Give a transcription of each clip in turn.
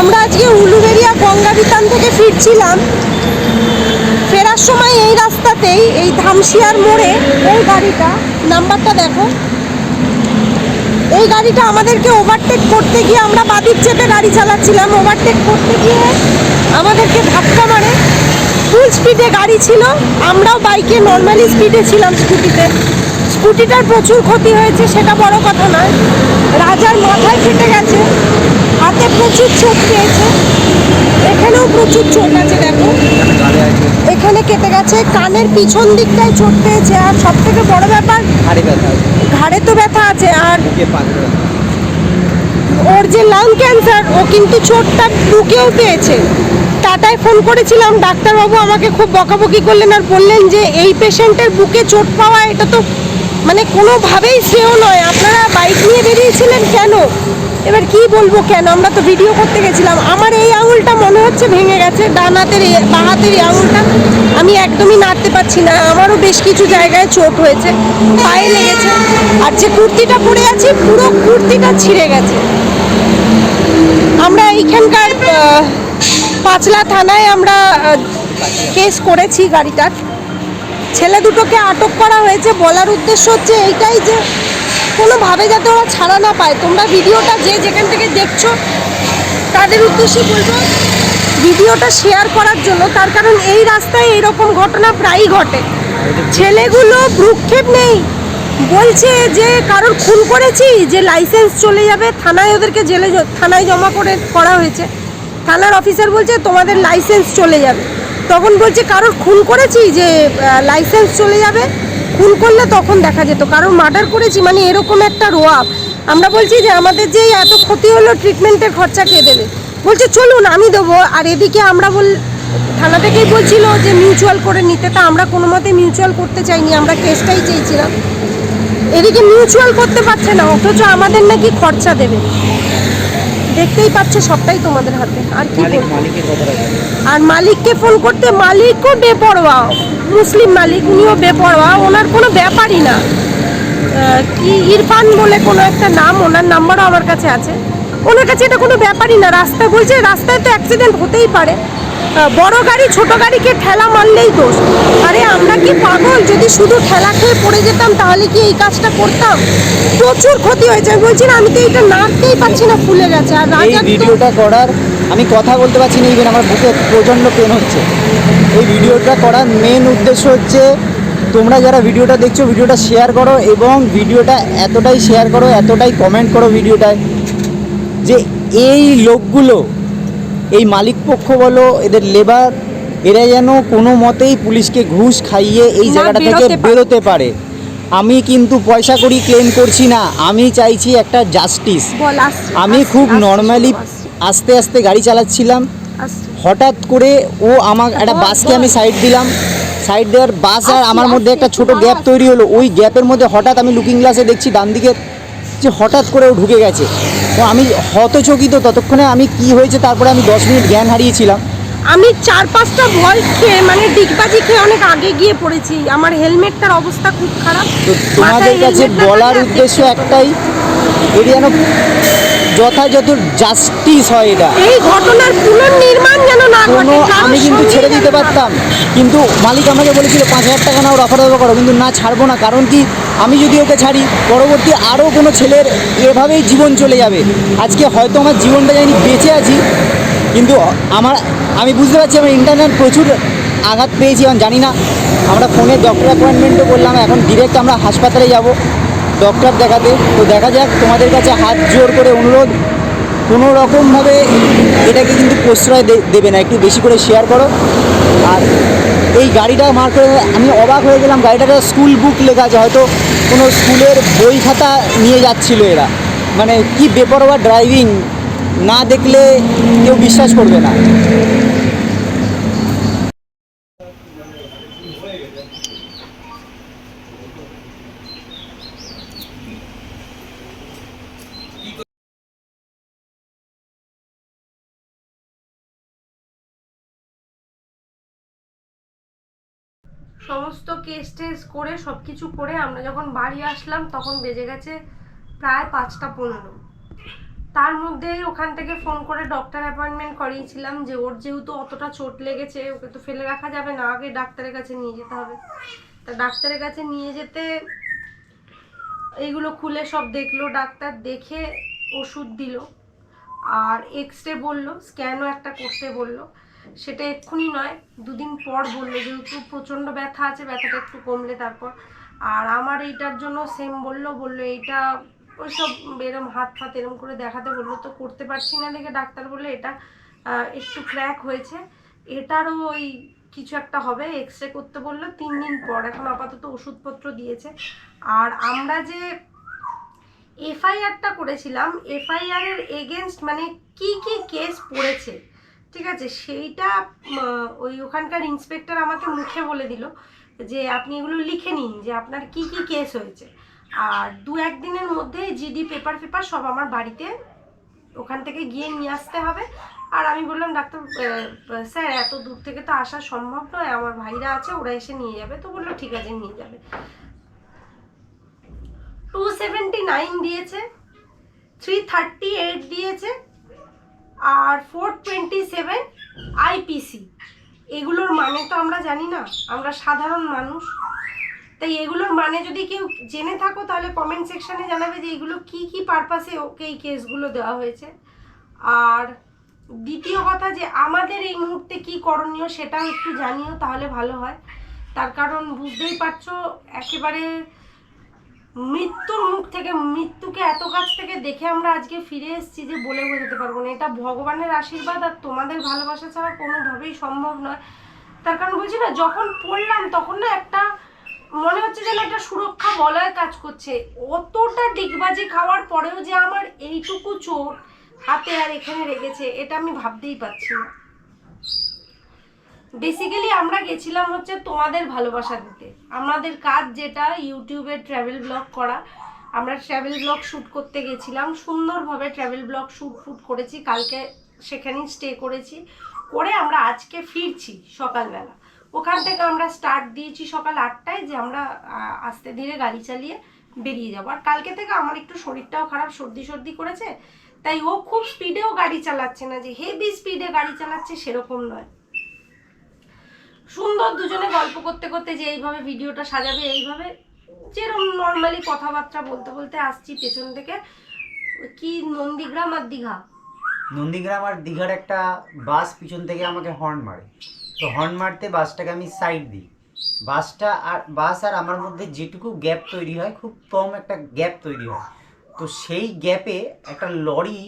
আমরা আজকে উলুবেরিয়া গঙ্গাবিতান থেকে ফিরছিলাম। ফেরার সময় এই রাস্তাতেই, এই ধামশিয়ার মোড়ে, এই গাড়িটা, নাম্বারটা দেখো। এই গাড়িটা আমাদেরকে ওভারটেক করতে গিয়ে আমরা বাদিক চেপে গাড়ি চালাচ্ছিলাম। ওভারটেক করতে গিয়ে আমাদেরকে ধাক্কা মারে। ফুল স্পিডে গাড়ি ছিল। আমরাও বাইকে নর্মালি স্পিডে ছিলাম স্কুটিতে স্কুটিটার প্রচুর ক্ষতি হয়েছে সেটা বড় কথা নয়। রাজার মাথায় ফেটে গেছে হাতে প্রচুর চোট পেয়েছে। এখানেও প্রচুর চোট আছে দেখো। এখানে কেটে গেছে কানের পিছন দিকটায় চোট পেয়েছে। আর সব থেকে বড় ব্যাপার ঘাড়ে তো ব্যথা আছে আর ওর যে লাং ক্যান্সার ও কিন্তু চোটটা বুকেও পেয়েছে। টাটায় ফোন করেছিলাম ডাক্তারবাবু আমাকে খুব বকাবকি করলেন আর বললেন যে এই পেশেন্টের বুকে চোট পাওয়া এটা তো মানে কোনোভাবেই শ্রেয় নয়। আপনারা বাইক নিয়ে বেরিয়েছিলেন কেন? এবার কি বলব কেন? আমরা তো ভিডিও করতে গেছিলাম। আমার এই আঙুলটা মনে হচ্ছে ভেঙে গেছে। ডান হাতের বাঁ হাতের এই আঙুলটা আমি একদমই নাড়তে পারছি না। আমারও বেশ কিছু জায়গায় চোট হয়েছে, পায়ে লেগেছে। আর যে কুর্তিটা পরে আছি, পুরো কুর্তিটা ছিঁড়ে গেছে। আমরা এইখানকার পাঁচলা থানায় আমরা কেস করেছি গাড়িটার। ছেলে দুটোকে আটক করা হয়েছে। বলার উদ্দেশ্য হচ্ছে এইটাই যে কোনোভাবে যাতে ওরা ছাড়া না পায়। তোমরা ভিডিওটা যে যেখান থেকে দেখছ, তাদের উদ্দেশ্যে বলব, ভিডিওটা শেয়ার করার জন্য। তার কারণ এই রাস্তায় এরকম ঘটনা প্রায়ই ঘটে। ছেলেগুলো ভ্রুক্ষেপ নেই। বলছে যে কারোর খুন করেছি, যে লাইসেন্স চলে যাবে, থানায় ওদেরকে জেলে থানায় জমা করে করা হয়েছে। থানার অফিসার বলছে, তোমাদের লাইসেন্স চলে যাবে। তখন বলছে, কারোর খুন করেছি যে লাইসেন্স চলে যাবে? খুন করলে তখন দেখা যেত, কারোর মার্ডার করেছি? মানে এরকম একটা রোয়াব। আমরা বলছি যে, আমাদের যে এত ক্ষতি হলো ট্রিটমেন্টের খরচা কে দেবে? বলছে, চলুন, আমি দেবো। আর এদিকে আমরা বল, থানা থেকেই বলছিল যে মিউচুয়াল করে নিতে। তা আমরা কোনো মতে মিউচুয়াল করতে চাইনি, আমরা কেসটাই চেয়েছিলাম। এদিকে মিউচুয়াল করতে পারছে না, অথচ আমাদের নাকি খরচা দেবে। দেখতেই পাচ্ছ সবটাই তোমাদের হাতে। আর কি আর মালিককে ফোন করতে মালিকও বেপরোয়া। মুসলিম মালিক উনিও বেপরোয়া। ওনার কোনো ব্যাপারই না। কি ইরফান বলে কোনো একটা নাম ওনার নাম্বারও আমার কাছে আছে। ওনার কাছে এটা কোনো ব্যাপারই না। রাস্তা বলছে রাস্তায় তো অ্যাক্সিডেন্ট হতেই পারে। বড় গাড়ি ছোট গাড়িকে ঠেলা মারলেই দোষ। আরে আমরা কি পাগল? যদি শুধু ঠেলা খেয়ে পড়ে যেতাম তাহলে কি এই কাজটা করতাম? প্রচুর ক্ষতি হয়েছে। আমি বলছি না আমি তো এটা নাড়তেই পারছি না ফুলে গেছে। আর এই ভিডিওটা করার আমি কথা বলতে পারছি না ইভেন আমার বুকে প্রচণ্ড পেন হচ্ছে। এই ভিডিওটা করার মেন উদ্দেশ্য হচ্ছে তোমরা যারা ভিডিওটা দেখছ ভিডিওটা শেয়ার করো এবং ভিডিওটা এতটাই শেয়ার করো এতটাই কমেন্ট করো ভিডিওটায় যে এই লোকগুলো এই মালিক পক্ষ বলো এদের লেবার এরা যেন কোনো মতেই পুলিশকে ঘুষ খাইয়ে এই জায়গাটা থেকে বেরোতে পারে। আমি কিন্তু পয়সা করি ক্লেম করছি না আমি চাইছি একটা জাস্টিস আমি খুব নর্মালি আস্তে। আস্তে গাড়ি চালাচ্ছিলাম। হঠাৎ করে ও আমার একটা বাসকে আমি সাইড দিলাম। সাইড দেওয়ার বাস আর আমার মধ্যে একটা ছোট গ্যাপ তৈরি হলো। ওই গ্যাপের মধ্যে হঠাৎ আমি লুকিং গ্লাসে দেখছি ডান দিকে যে হঠাৎ করে ও ঢুকে গেছে। তো আমি হতচকিত। ততক্ষণে আমি কি হয়েছে তারপরে আমি দশ মিনিট জ্ঞান হারিয়েছিলাম। আমি চার পাঁচটা ভয় খেয়ে মানে ডিগবাজি খেয়ে অনেক আগে গিয়ে পড়েছি। আমার হেলমেটটার অবস্থা খুব খারাপ। তো তোমাদের কাছে বলার উদ্দেশ্য। একটাই এটি যেন যথাযথ জাস্টিস হয় এটা। এই ঘটনার পুনর্নির্মাণ যেন না কোনো ঘটে আমি কিন্তু ছেড়ে দিতে পারতাম। কিন্তু মালিক আমাকে বলেছিল পাঁচ হাজার টাকা নাও রফা দফা করো কিন্তু না ছাড়বো না। কারণ কি আমি যদি ওকে ছাড়ি পরবর্তী আরও কোনো ছেলের এভাবেই জীবন চলে যাবে। আজকে হয়তো আমার জীবনটা জানি বেঁচে আছি কিন্তু আমার আমি বুঝতে পারছি আমার ইন্টারনেট প্রচুর আঘাত পেয়েছি এখন জানি না। আমরা ফোনে ডক্টর অ্যাপয়েন্টমেন্টও করলাম এখন ডিরেক্ট আমরা হাসপাতালে যাব। ডক্টর দেখাতে। তো দেখা যাক, তোমাদের কাছে হাত জোর করে অনুরোধ। কোনো রকমভাবে এটাকে কিন্তু প্রশ্রয় দেবে না, একটু বেশি করে শেয়ার করো। আর এই গাড়িটা মার করে আমি অবাক হয়ে গেলাম গাড়িটাতে স্কুল বুক লেখা আছে, হয়তো কোনো স্কুলের বই খাতা নিয়ে যাচ্ছিল এরা। মানে কি বেপরোয়া ড্রাইভিং না দেখলে কেউ বিশ্বাস করবে না। সমস্ত কেস টেস করে সব কিছু করে আমরা যখন বাড়ি আসলাম, তখন বেজে গেছে প্রায় পাঁচটা পনেরো। তার মধ্যেই ওখান থেকে ফোন করে ডক্টর অ্যাপয়েন্টমেন্ট করিয়েছিলাম যে, ওর যেহেতু অতটা চোট লেগেছে, ওকে তো ফেলে রাখা যাবে না, আগে ডাক্তারের কাছে নিয়ে যেতে হবে। তা ডাক্তারের কাছে নিয়ে যেতে এইগুলো খুলে সব দেখল, ডাক্তার দেখে ওষুধ দিল। আর এক্স রে বলল স্ক্যানও একটা করতে বলল। সেটা এক্ষুনি নয়, দুদিন পর বলল যেহেতু প্রচণ্ড ব্যথা আছে, ব্যথাটা একটু কমলে তারপর। আর আমার এইটার জন্য সেম বলল বলল এইটা ওই সব এরম হাত ফাত এরম করে দেখাতে বলল, তো করতে পারছি না দেখে ডাক্তার বলল এটা একটু ক্র্যাক হয়েছে। এটারও ওই কিছু একটা হবে এক্স রে করতে বলল, তিন দিন পর। এখন আপাতত ওষুধপত্র দিয়েছে। আর আমরা যে এফআইআরটা করেছিলাম এফআইআর এর এগেনস্ট মানে কি কি কেস পড়েছে ঠিক আছে, সেইটা ওই ওখানকার ইন্সপেক্টর আমাকে মুখে বলে দিল যে আপনি এগুলো লিখে নিন যে আপনার কি কি কেস হয়েছে। আর দু একদিনের মধ্যে জিডি পেপার পেপার সব আমার বাড়িতে ওখান থেকে গিয়ে নিয়ে আসতে হবে। আর আমি বললাম, ডাক্তার স্যার, এত দূর থেকে তো আসা সম্ভব নয়, আমার ভাইরা আছে, ওরা এসে নিয়ে যাবে। তো বলল, ঠিক আছে, নিয়ে যাবে। টু সেভেন্টি নাইন দিয়েছে থ্রি থার্টি এইট দিয়েছে আর ফোর টোয়েন্টি সেভেন আইপিসি এগুলোর মানে তো আমরা জানি না, আমরা সাধারণ মানুষ। তাই এগুলোর মানে যদি কেউ জেনে থাকো, তাহলে কমেন্ট সেকশনে জানাবে যে এগুলো কি কি পারপাসে ওকে এই কেসগুলো দেওয়া হয়েছে। আর দ্বিতীয় কথা যে আমাদের এই মুহূর্তে কি করণীয় সেটাও একটু জানিও, তাহলে ভালো হয়। তার কারণ বুঝতেই পারছ, একেবারে মৃত্যুর মুখ থেকে, মৃত্যুকে এত কাছ থেকে দেখে আমরা আজকে ফিরে এসেছি যে বলে বোঝাতে পারব না। এটা ভগবানের আশীর্বাদ আর তোমাদের ভালোবাসা ছাড়া কোনোভাবেই সম্ভব নয়। তার কারণ বলছি না, যখন পড়লাম তখন না একটা মনে হচ্ছে যেন একটা সুরক্ষা বলয় কাজ করছে। অতটা ডিগবাজি খাওয়ার পরেও যে আমার এইটুকু চোট হাতে আর এখানে রেগেছে এটা আমি ভাবতেই পারছি না। বেসিক্যালি আমরা গেছিলাম হচ্ছে তোমাদের ভালোবাসা দিতে। আমাদের কাজ যেটা ইউটিউবে ট্রাভেল ব্লগ করা, আমরা ট্রাভেল ব্লগ শ্যুট করতে গেছিলাম, সুন্দরভাবে ট্রাভেল ব্লগ শ্যুট ফুট করেছি, কালকে সেখানেই স্টে করেছি। করে আমরা আজকে ফিরছি সকালবেলা। ওখান থেকে আমরা স্টার্ট দিয়েছি সকাল আটটায় যে আমরা আস্তে ধীরে গাড়ি চালিয়ে বেরিয়ে যাব। আর কালকে থেকে আমার একটু শরীরটাও খারাপ, সর্দি সর্দি করেছে, তাই ও খুব স্পিডেও গাড়ি চালাচ্ছে না, যে হেভি স্পিডে গাড়ি চালাচ্ছে সেরকম নয়। সুন্দর দুজনে গল্প করতে করতে যে এইভাবে ভিডিওটা সাজাবে, এইভাবে যেরকম নর্মালি কথাবার্তা বলতে বলতে আসছি পেছন থেকে, কি নন্দীগ্রাম আর দীঘা? নন্দীগ্রাম আর দীঘার একটা বাস পিছন থেকে আমাকে হর্ন মারে। তো হর্ন মারতে বাসটাকে আমি সাইড দিই। বাসটা আর বাস আর আমার মধ্যে যেটুকু গ্যাপ তৈরি হয়, খুব কম একটা গ্যাপ তৈরি হয়। তো সেই গ্যাপে একটা লরি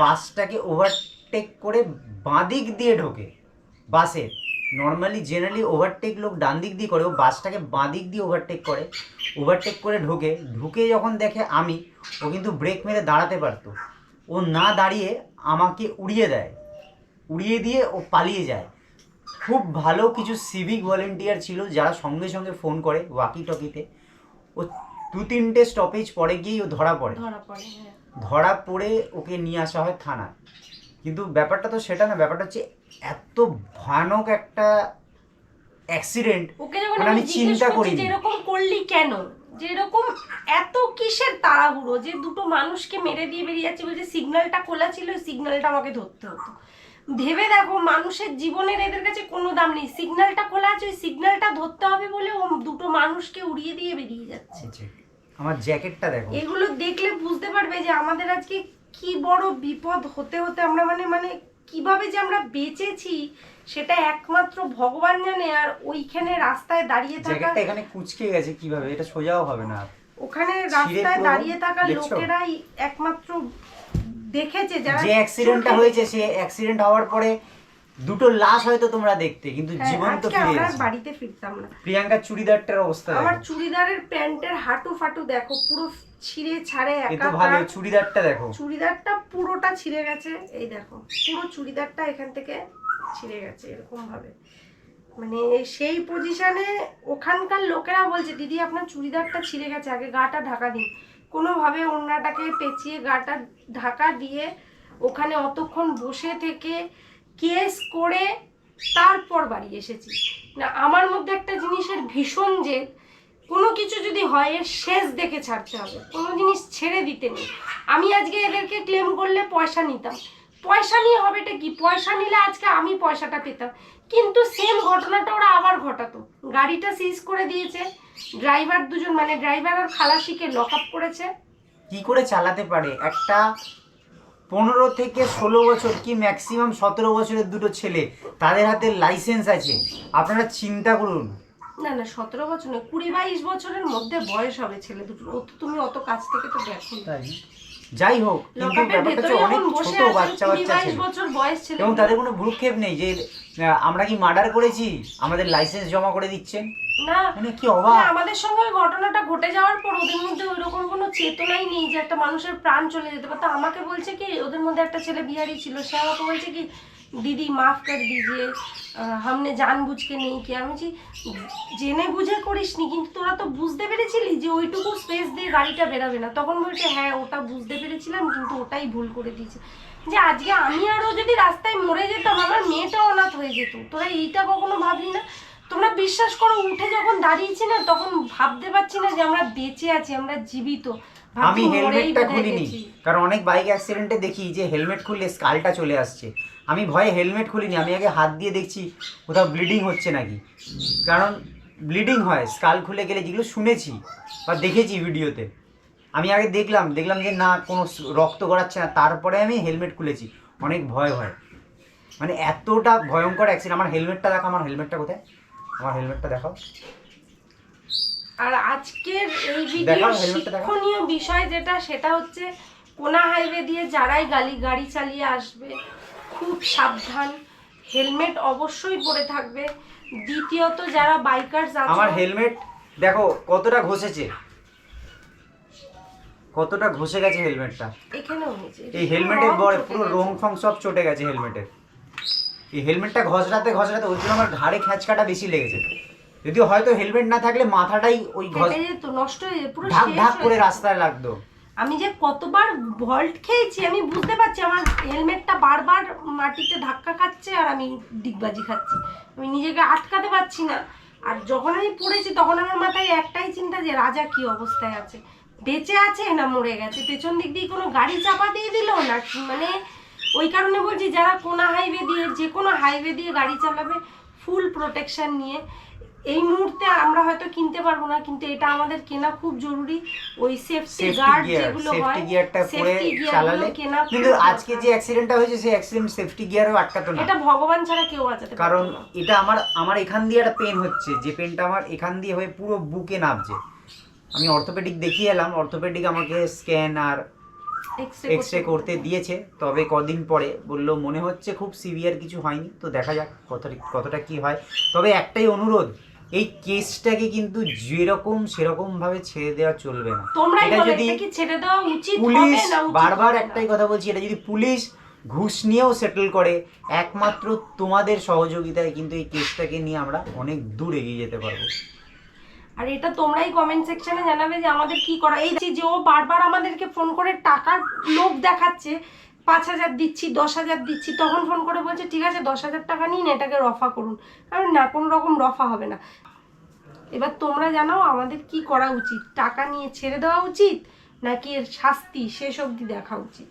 বাসটাকে ওভারটেক করে বাঁদিক দিয়ে ঢোকে। বাসের নর্মালি জেনারেলি ওভারটেক লোক ডান দিক দিয়ে করে ও বাসটাকে বাঁদিক দিয়ে ওভারটেক করে। ওভারটেক করে ঢোকে ঢুকে যখন দেখে আমি ও কিন্তু ব্রেক মেরে দাঁড়াতে পারতো। ও না দাঁড়িয়ে আমাকে উড়িয়ে দেয়। উড়িয়ে দিয়ে ও পালিয়ে যায়। খুব ভালো কিছু সিভিক ভলেন্টিয়ার ছিল যারা সঙ্গে সঙ্গে ফোন করে ওয়াকি টকিতে ও দু তিনটে স্টপেজ পরে গিয়েই ও ধরা পড়ে। ধরা পড়ে হ্যাঁ। ধরা পড়ে ওকে নিয়ে আসা হয় থানায়। কিন্তু ব্যাপারটা তো সেটা না ব্যাপারটা হচ্ছে এত ভয়ানক একটা অ্যাক্সিডেন্ট ওকে যখন মানে আমি চিন্তা। যে এরকম করলি কেন? যে এরকম এত কিসের তাড়াহুড়ো যে দুটো মানুষকে মেরে দিয়ে বেরিয়ে যাচ্ছে বলছে সিগন্যালটা খোলা ছিল সিগন্যালটা আমাকে ধরতে হতো। ভেবে দেখো মানুষের জীবনের এদের কাছে কোনো দাম নেই। সিগন্যালটা খোলা আছে ওই সিগন্যালটা ধরতে হবে বলে ও দুটো মানুষকে উড়িয়ে দিয়ে বেরিয়ে যাচ্ছে। আমার জ্যাকেটটা দেখো। এগুলো দেখলে বুঝতে পারবে যে আমাদের আজকে কি বড় বিপদ হতে হতে আমরা মানে মানে কীভাবে যে আমরা বেঁচেছি সেটা একমাত্র ভগবান জানে আর ওইখানে রাস্তায় দাঁড়িয়ে থাকা এখানে কুচকে গেছে কীভাবে? এটা সোজাও হবে না। ওখানে রাস্তায় দাঁড়িয়ে থাকা লোকেরাই একমাত্র দেখেছে যারা যে অ্যাক্সিডেন্টটা হয়েছে সে অ্যাক্সিডেন্ট হওয়ার পরে দুটো লাশ হয়তো তোমরা দেখতে কিন্তু হ্যাঁ, জীবন তো ফিরে আমরা বাড়িতে ফিরতাম না। প্রিয়াঙ্কার চুড়িদারটার অবস্থা আমার চুড়িদারের প্যান্টের হাঁটু ফাটু দেখো পুরো ছিঁড়ে ছাড়ে এ তো ভালো চুড়িদারটা দেখো। চুড়িদারটা পুরোটা ছিঁড়ে গেছে এই দেখো পুরো চুড়িদারটা এখান থেকে ছিঁড়ে গেছে এরকম ভাবে মানে সেই পজিশনে ওখানকার লোকেরা বলছে দিদি আপনার চুড়িদারটা ছিঁড়ে গেছে আগে গাটা ঢাকা দিন। কোনোভাবে ওড়নাটাকে পেঁচিয়ে গাটা ঢাকা দিয়ে ওখানে অতক্ষণ বসে থেকে কেস করে তারপর বাড়ি এসেছি। না, আমার মধ্যে একটা জিনিসের ভীষণ যে কোনো কিছু যদি হয়, এর শেষ দেখে ছাড়তে হবে। কোনো জিনিস ছেড়ে দিতে নেই। আমি আজকে এদেরকে ক্লেম করলে পয়সা নিতাম। পয়সা নিয়ে হবেটা কি? পয়সা নিলে আজকে আমি পয়সাটা পেতাম। কিন্তু সেম ঘটনাটা ওরা আবার ঘটাতো। গাড়িটা সিজ করে দিয়েছে। ড্রাইভার দুজন মানে ড্রাইভার আর খালাসিকে লক আপ করেছে। কি করে চালাতে পারে? একটা পনেরো থেকে ষোলো বছর কি ম্যাক্সিমাম সতেরো বছরের দুটো ছেলে? তাদের হাতে লাইসেন্স আছে। আপনারা চিন্তা করুন। না না সতেরো বছর নয় কুড়ি বাইশ বছরের মধ্যে বয়স হবে ছেলে দুটো অত তুমি অত কাছ থেকে তো দেখো তাই? যাই হোক কিন্তু ব্যাপারটা হচ্ছে অনেক ছোট বাচ্চা বাচ্চা ছেলে। বছর বয়স এবং তাদের কোনো ভ্রুক্ষেপ নেই যে আমরা কি মার্ডার করেছি? আমাদের লাইসেন্স জমা করে দিচ্ছেন? না মানে কি অবাক? আমাদের সঙ্গে ওই ঘটনাটা ঘটে যাওয়ার পর ওদের মধ্যে ওইরকম কোনো চেতনাই নেই যে একটা মানুষের প্রাণ চলে যেতে পারতো আমাকে বলছে কি ওদের মধ্যে একটা ছেলে বিহারি ছিল সে আমাকে বলছে কি দিদি মাফ কর দিজিয়ে হামনে জান বুঝকে নেই কি। আমি বলছি জেনে বুঝে করিসনি কিন্তু তোরা তো বুঝতে পেরেছিলি যে ওইটুকু স্পেস দিয়ে গাড়িটা বেরাবে না। তখন বলছে হ্যাঁ ওটা বুঝতে পেরেছিলাম কিন্তু ওটাই ভুল করে দিয়েছে। যে আজকে আমি আরও যদি রাস্তায় মরে যেতাম আমার মেয়েটা অনাথ হয়ে যেত। তোরা এইটা কখনো ভাবলি না? তোমরা বিশ্বাস করো উঠে যখন দাঁড়িয়েছি না তখন ভাবতে পারছি না যে আমরা বেঁচে আছি আমরা জীবিত। আমি হেলমেটটা খুলিনি কারণ অনেক বাইক অ্যাক্সিডেন্টে দেখি যে হেলমেট খুললে স্কালটা চলে আসছে। আমি ভয়ে হেলমেট খুলিনি আমি আগে হাত দিয়ে দেখছি কোথাও ব্লিডিং হচ্ছে নাকি। কারণ ব্লিডিং হয় স্কাল খুলে গেলে যেগুলো শুনেছি বা দেখেছি ভিডিওতে আমি আগে দেখলাম দেখলাম যে না কোনো রক্ত গড়াচ্ছে না। তারপরে আমি হেলমেট খুলেছি। অনেক ভয় ভয়। মানে এতটা ভয়ঙ্কর অ্যাক্সিডেন্ট আমার হেলমেটটা দেখো আমার হেলমেটটা কোথায়? আমার হেলমেটটা দেখাও। আর আজকের এই ভিডিও দেখাও, হেলমেটটা দেখাও। শিক্ষণীয় বিষয় যেটা সেটা হচ্ছে কোনা হাইওয়ে দিয়ে যারাই গাড়ি গাড়ি চালিয়ে আসবে খুব সাবধান। হেলমেট অবশ্যই পরে থাকবে। দ্বিতীয়ত যারা বাইকার্স আমার হেলমেট দেখো কতটা ঘষেছে। কতটা ঘষে গেছে হেলমেটটা? এখানেও হয়েছে। এই হেলমেটের বর পুরো রং ফং সব চটে গেছে হেলমেটের। এই হেলমেটটা ঘষরাতে ঘষরাতে ওই জন্য আমার ঘাড়ে খ্যাঁচকাটা বেশি লেগেছে। যদিও হয়তো হেলমেট না থাকলে মাথাটাই ওই ঘষ যেত নষ্ট হয়ে পুরো ঢাক ঢাক করে রাস্তায় লাগতো। আমি যে কতবার ভল্ট খেয়েছি আমি বুঝতে পারছি আমার হেলমেটটা বারবার মাটিতে ধাক্কা খাচ্ছে আর আমি ডিগবাজি খাচ্ছি। আমি নিজেকে আটকাতে পারছি না। আর যখন আমি পড়েছি তখন আমার মাথায় একটাই চিন্তা যে রাজা কি অবস্থায় আছে? বেঁচে আছে না মরে গেছে? পেছন দিক দিয়ে কোনো গাড়ি চাপা দিয়ে দিল না মানে ওই কারণে বলছি যারা কোনা হাইওয়ে দিয়ে যে কোনো হাইওয়ে দিয়ে গাড়ি চালাবে ফুল প্রোটেকশন নিয়ে। এই মুহূর্তে আমরা হয়তো কিনতে পারব না কিন্তু এটা আমাদের কেনা খুব জরুরি। ওই সেফটি গার্ড যেগুলো হয় সেফটি গিয়ারটা পরে চালালে। কেনা কিন্তু আজকে যে অ্যাক্সিডেন্টটা হয়েছে সেই অ্যাক্সিডেন্ট সেফটি গিয়ারও আটকাতো না। এটা ভগবান ছাড়া কেউ বাঁচাতে কারণ এটা আমার আমার এখান দিয়ে একটা পেন হচ্ছে। যে পেনটা আমার এখান দিয়ে হয়ে পুরো বুকে নামছে আমি অর্থোপেডিক দেখিয়ে এলাম। অর্থোপেডিক আমাকে স্ক্যান আর এক্স রে করতে দিয়েছে। তবে কদিন পরে বলল মনে হচ্ছে খুব সিভিয়ার কিছু হয়নি। তো দেখা যাক কতটা কতটা কি হয়। তবে একটাই অনুরোধ এই কেসটাকে কিন্তু যেরকম সেরকম ভাবে ছেড়ে দেওয়া চলবে না। এটা যদি ছেড়ে দেওয়া উচিত পুলিশ বারবার একটাই কথা বলছি এটা যদি পুলিশ ঘুষ নিয়েও সেটেল করে একমাত্র তোমাদের সহযোগিতায় কিন্তু এই কেসটাকে নিয়ে আমরা অনেক দূর এগিয়ে যেতে পারব। আর এটা তোমরাই কমেন্ট সেকশনে জানাবে যে আমাদের কি করা এই যে ও বারবার আমাদেরকে ফোন করে টাকার লোভ দেখাচ্ছে। পাঁচ হাজার দিচ্ছি, দশ হাজার দিচ্ছি, তখন ফোন করে বলছে, ঠিক আছে, দশ হাজার টাকা নিন, এটাকে রফা করুন। কারণ না, কোনো রকম রফা হবে না। এবার তোমরা জানাও আমাদের কি করা উচিত? টাকা নিয়ে ছেড়ে দেওয়া উচিত, নাকি এর শাস্তি শেষ অবধি দেখা উচিত?